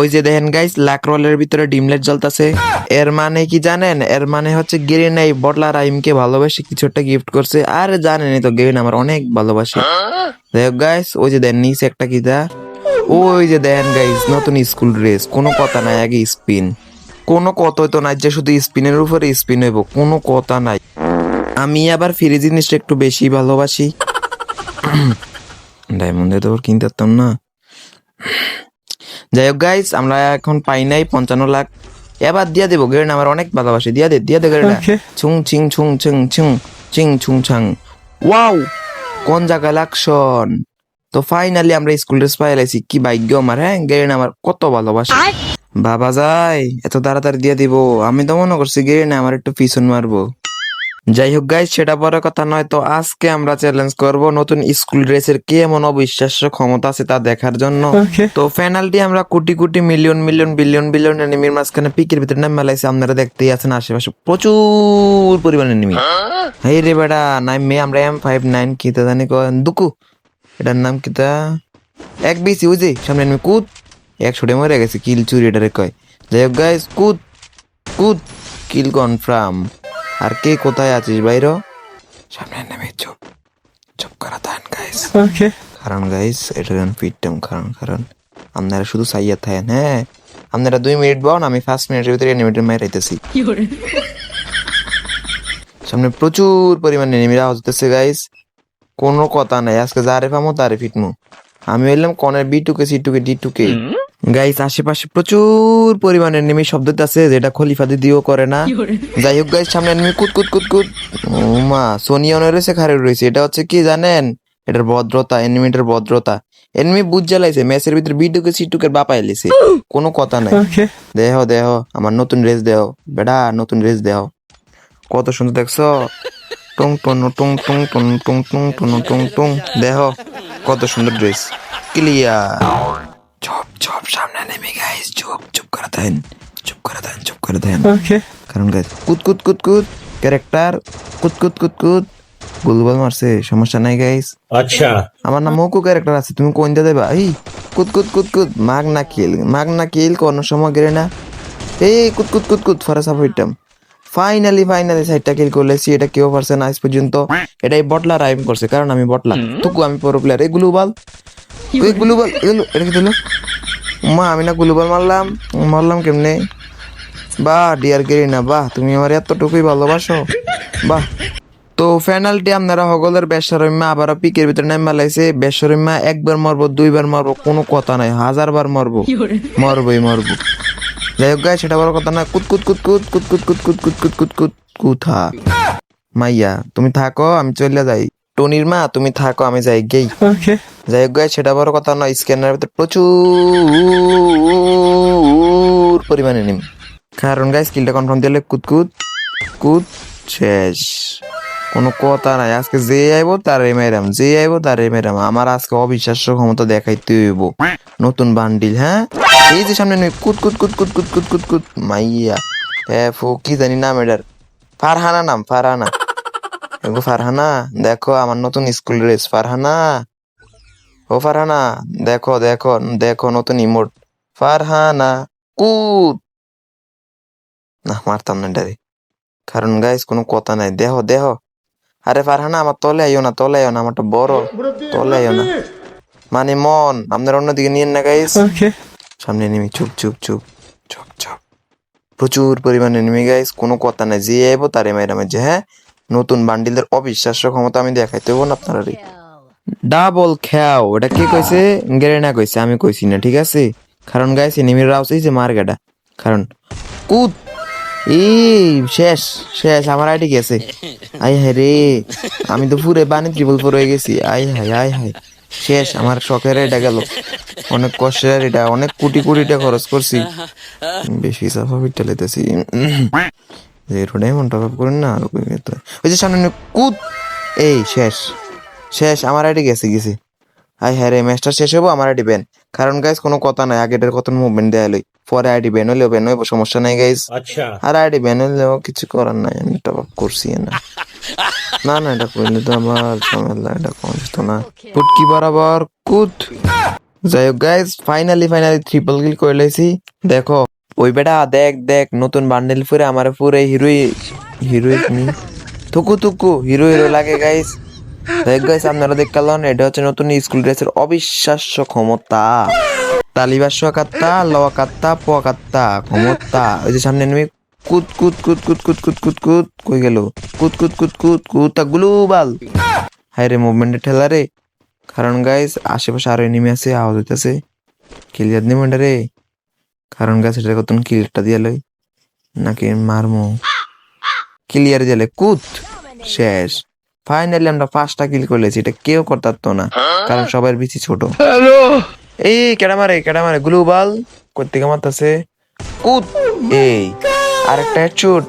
ওই যে দেখেন গাইস লাক রোলের ভিতরে ডিমলেট জ্বলতাছে। এর মানে কি জানেন? এর মানে হচ্ছে গেরিন এই বটলা রাইমকে ভালোবাসে কিছু একটা গিফট করছে। আর জানেনই তো, গেরিন আমার অনেক ভালোবাসে। দেখ গাইস ওই যে দেন নিচে একটা কি দা? ওই যে দেন গাইস নতুন স্কুল ড্রেস কোনো কথা নাই, আগে স্পিন কোনো কথাই তো নাই যে শুধু স্পিনের উপরে স্পিন হইব, কোনো কথা নাই। আমি আবার ফ্রি জিনিসটা একটু বেশি ভালোবাসি। ডায়মন্ডে তো কিনতে পারতাম না। যাই হোক গাইস আমরা এখন পাই নাই পঞ্চান্ন লাখ। এবার দিয়া দেবো গেরেন আমার অনেক ভালোবাসি। দিয়া দে দিয়া দে গেরেন ছুং চিং ছুং চিং ছুং চিং ছুং ছাং। ওয়াও কোন জায়গায় লাকশন তো ফাইনালি আমরা স্কুল ড্রেস পাই লাইছি। কি ভাগ্য আমার হ্যাঁ? গেরেন আমার কত ভালোবাসে। বাবা যাই এত তাড়াতাড়ি দিয়ে দিব। আমি তো মনে করছি গেরেন আমার একটু পিছন মারবো। যাই হোক গাইজ সেটা বড় কথা নয় তো আজকে আমরা চ্যালেঞ্জ করব নতুন স্কুল ড্রেসের কি এমন অবিশ্বাস্য ক্ষমতা আছে তা দেখার জন্য। তো পেনাল্টি আমরা crore crore million million billion billion এনিমির মাঝখানে পিকের ভিতরে নাম মেলাইছে আপনারা দেখতেই আছেন আশেপাশে প্রচুর পরিমাণে এনিমি এই রে বেটা নাই মে আমরা এম ফাইভ নাইন কিতা জানি দুকু। এটার নাম কিতা এক বিসি ওই যে সামনে এনিমি কুদ এক ছুটে মরে গেছে কিল চুরি এটারে কয়। যাই হোক গাইজ কুদ কুদ কিল কনফার্ম আর কে কোথায় আছিস বাইর? সামনে নেমে চুপ চুপ করা থান গাইস ওকে কারণ গাইস এটা গান ফিটটাম কারণ কারণ আপনারা শুধু সাইয়া থাকেন হ্যাঁ? আপনারা দুই মিনিট বন আমি ফার্স্ট মিনিটের ভিতরে এনিমেটের মাই রাইতেছি সামনে প্রচুর পরিমাণে এনিমিরা হতেছে গাইস কোনো কথা নাই আজকে যারে পামো তারে ফিটমু আমি বললাম কনের বি টুকে সি টুকে ডি টুকে গাইস আশেপাশে প্রচুর পরিমাণে এনিমি শব্দ আছে যেটা খলিফা দিদিও করে না যাই হোক গাইস সামনে এনিমি কুত কুত কুত কুত মা সোনিয়ন রয়েছে খারে রয়েছে এটা হচ্ছে কি জানেন এটার ভদ্রতা এনিমিটার ভদ্রতা এনিমি বুঝ জ্বালাইছে ম্যাচের ভিতরে বিটুকে সিটুকের বাপা এলিছে কোনো কথা নাই দেহ দেহ আমার নতুন ড্রেস দেহ বেটা নতুন ড্রেস দেহ কত সুন্দর দেখছ টুং টুং টুং টুং টুং টুং টুং টুং টুং টুং দেহ কত সুন্দর ড্রেস ক্লিয়া চুপ চুপ সামনে নেমে গাইস চুপ চুপ করে দেন চুপ করে দেন চুপ করে দেন ওকে কারণ গাইস কুত কুত কুত কুত ক্যারেক্টার কুত কুত কুত কুত গুলবল মারছে সমস্যা নাই গাইস আচ্ছা আমার নাম মৌকু ক্যারেক্টার আছে তুমি কোন দা দেবা এই কুত কুত কুত কুত মাগ না কিল মাগ না কিল কোন সময় গরে না এই কুত কুত কুত কুত ফরাসা হইতাম ফাইনালি ফাইনালি সাইডটা কিল করলেছি এটা কেউ পারছে না আজ পর্যন্ত। এটাই বটলা রাইম করছে কারণ আমি বটলা তুকু আমি প্রো প্লেয়ার এই গ্লুবাল এই গ্লুবাল এটা কি দিল মা আমি না গ্লুবাল মারলাম। মারলাম কেমনে? বাহ ডিয়ার গেরিনা বাহ তুমি আমার এতটুকুই ভালোবাসো। বাহ। তো পেনাল্টি আপনারা হগলের বেসরম্যা আবার পিকের ভিতরে নাম মালাইছে বেসরম্যা একবার মারবো দুইবার মারবো কোনো কথা নাই। হাজার বার মারবো মরবই মরবো। যাই হোক গাই সেটা বড় কথা না কুত কুত কুত কুত কুত কুত কুত কুত কুত কুত কুত কুত কুথা মাইয়া তুমি থাকো আমি চলে যাই টনির মা তুমি থাকো আমি যাই গেই যাই হোক গাই সেটা বড় কথা নয় স্ক্যানার ভিতরে প্রচুর পরিমাণে নিম কারণ গাই স্কিলটা কনফার্ম দিলে কুত কুত কুত শেষ কোনো কথা নাই আজকে যে আইবো তারে মেরাম যে আইবো তারে মেরাম আমার আজকে অবিশ্বাস্য ক্ষমতা দেখাইতে হইব নতুন বান্ডিল হ্যাঁ এই যে সামনে নয় কুত কুত কুত কুত কুত কুত কুত মাইয়া। হ্যাঁ ফো, কি জানি নাম এটার। ফারহানা নাম, ফারহানা। এগো ফারহানা, দেখো আমার নতুন স্কুল ড্রেস ফারহানা। ও ফারহানা, দেখো দেখো দেখো নতুন ইমোট ফারহানা কুত না, মারতাম না ডারে কারণ গাইস কোনো কথা নাই। দেহ দেহ। আরে ফারহানা, আমার তলে আইও না, তলে আইও না, আমারটা বড়। তলে আইও না। মানে মন, আপনার অন্যদিকে নিয়েন না গাইস সামনে নেমে চুপ চুপ চুপ চুপ চুপ। প্রচুর পরিমাণে নেমে গাইস কোনো কথা নাই, যে আইবো তারে মাইরা মাঝে হ্যাঁ? নতুন বান্ডিলদের অবিশ্বাস্য ক্ষমতা আমি দেখাইতে হব না আপনারা ডাবল খেয়াও, এটা কে কইছে? গেরেনা কইছে, আমি কইছি না, ঠিক আছে? কারণ গাইস এনিমির রাউস, এই যে মার গাটা কারণ কুদ এই, শেষ শেষ, আমার আইডি গেছে। আই হায় রে, আমি তো পুরে বানি ত্রিপল ফোর হয়ে গেছি। আই হায় আই হায়। শেষ আমার শখের এটা গেল। অনেক কষ্টের এটা অনেক কোটি কোটি টাকা খরচ করছি। বেশি সাফা ফিরটা লেতেছি করেন না আর ওই যে সামনে কুদ এই শেষ শেষ আমার আইডি গেছে গেছি। হ্যাঁ রে ম্যাচটা শেষ হব আমার আইডি ব্যান। কারণ গাইজ কোনো কথা নাই আগেটার কত মুভমেন্ট দেয়া লই পরে আইডি ব্যান হলেও ব্যান হইব সমস্যা নাই গাইজ আচ্ছা। আর আইডি ব্যান হলেও কিছু করার নাই আমি টপ আপ করছি না। না না এটা করলে তো আবার ঝামেলা এটা কোন তো না। পুটকি বরাবর কুত। যাই হোক guys finally finally triple kill করে লাইছি। দেখো ওই বেটা দেখ দেখ নতুন বান্ডেল ফুরে আমার পুরে হিরোই হিরোইক নি থুকু থুকু হিরো হিরো লাগে গাইস দেখ গাইস আপনারা দেখলেন এটা হচ্ছে নতুন স্কুল ড্রেসের অবিশ্বাস্য ক্ষমতা। তালিবাস কাত্তা লওয়া কাত্তা পোয়া কাত্তা ক্ষমতা। ওই যে সামনে নেমে কুত কুত কুত কুত কুত কুত কুত কুত কই গেল কুত কুত কুত কুত কুত গ্লুবাল হাই রে মুভমেন্টের ঠেলা রে কারণ গাইস আশেপাশে আরও এনিমি আছে আওয়াজ হইতেছে ক্লিয়ার নিমেন্ট রে কারণ গাছ এটা কত ক্লিয়ারটা দিয়ে লই নাকি মারমু ক্লিয়ার দিলে কুত শেষ ফাইনালি আমরা পাঁচটা কিল করলেছি এটা কেউ করতে পারতো না কারণ সবার বেশি ছোট এই কেডা মারে কেডা মারে গ্লোবাল করতে মারতাছে কুত এই আরেকটা হেডশট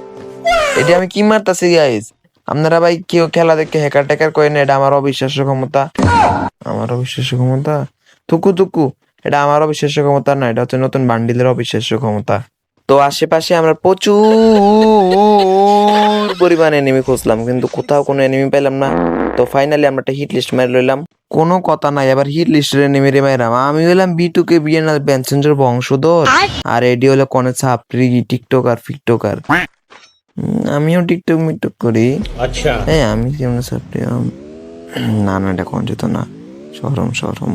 এটা আমি কি মারতাছি গাইস আপনারা ভাই কেউ খেলা দেখে হ্যাকার ট্যাকার করেন এটা আমার অবিশ্বাস্য ক্ষমতা। আমার অবিশ্বাস্য ক্ষমতা? থুকু থুকু। এটা আমার অবিশ্বাস্য ক্ষমতা না, এটা হচ্ছে নতুন বান্ডিলের অবিশ্বাস্য ক্ষমতা। তো আশেপাশে আমরা প্রচুর পরিমাণে এনিমি খুঁজলাম, কিন্তু কোথাও কোনো এনিমি পেলাম না। তো ফাইনালি আমরা একটা হিট লিস্ট মেরে লইলাম। কোনো কথা নাই আবার হিট লিস্টের নেমে রে মাইরাম আমি হলাম বিটু কে বিএনএল ব্যানসেঞ্জের বংশধর। আর এডি হলো কোনে ছাপরি টিকটকার ফিকটকার। আমিও টিকটক মিকটক করি। আচ্ছা। হ্যাঁ আমি কেমন ছাপরি না না এটা কোন যেত না। সরম সরম।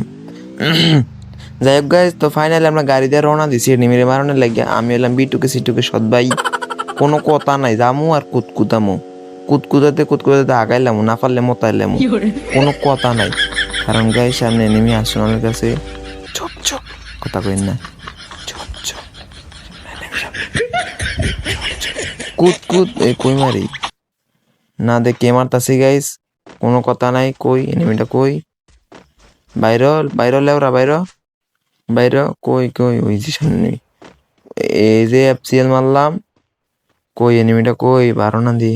যাই হোক গাইজ তো ফাইনালি আমরা গাড়ি দিয়ে রওনা দিছি নিমিরে মারণের লাগে। আমি হলাম বিটুকে সিটুকে সৎ ভাই। কোনো কথা নাই জামু আর কুতকুতামু। কুতকুতাতে কুতকুতাতে আগাইলাম না পারলে মতাইলাম। কোনো কথা নাই। কারণ গাই সামনে নেমে আসুন আমার কাছে। চুপ চুপ। কথা কইন না। চুপ চুপ। কুত কুত এই কই মারি? না দেখে মারতাছি গাইস কোনো কথা নাই কই এনিমিটা কই? বাইর বাইর লেওরা বাইর। বাইর কই কই ওই যে সামনে। এই যে এফসিএল মারলাম। কই এনিমিটা কই? বারো না দি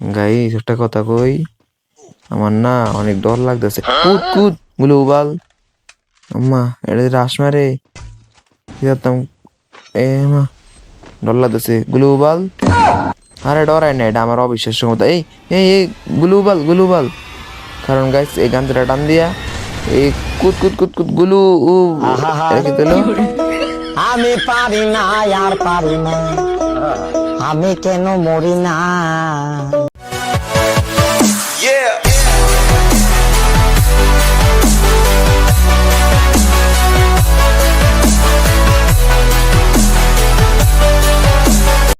গাইস একটা কথা কই। আমার না অনেক ডর লাগতেছে। কুদ কুদ, গুলো উবাল। আম্মা, এটা রাস মারে কি করতাম এ, মা, ডর লাগতেছে। গুলো উবাল। আরে, ডরাই না, এটা আমার অবিশ্বাস্য মতো। এই এই এই গ্লুবাল গ্লুবাল কারণ গাইস এই গানটা টান দিয়া, এই কুত কুত কুত কুত গুলু উ আমি পারি না, আর পারি না। আমি কেন মরি না?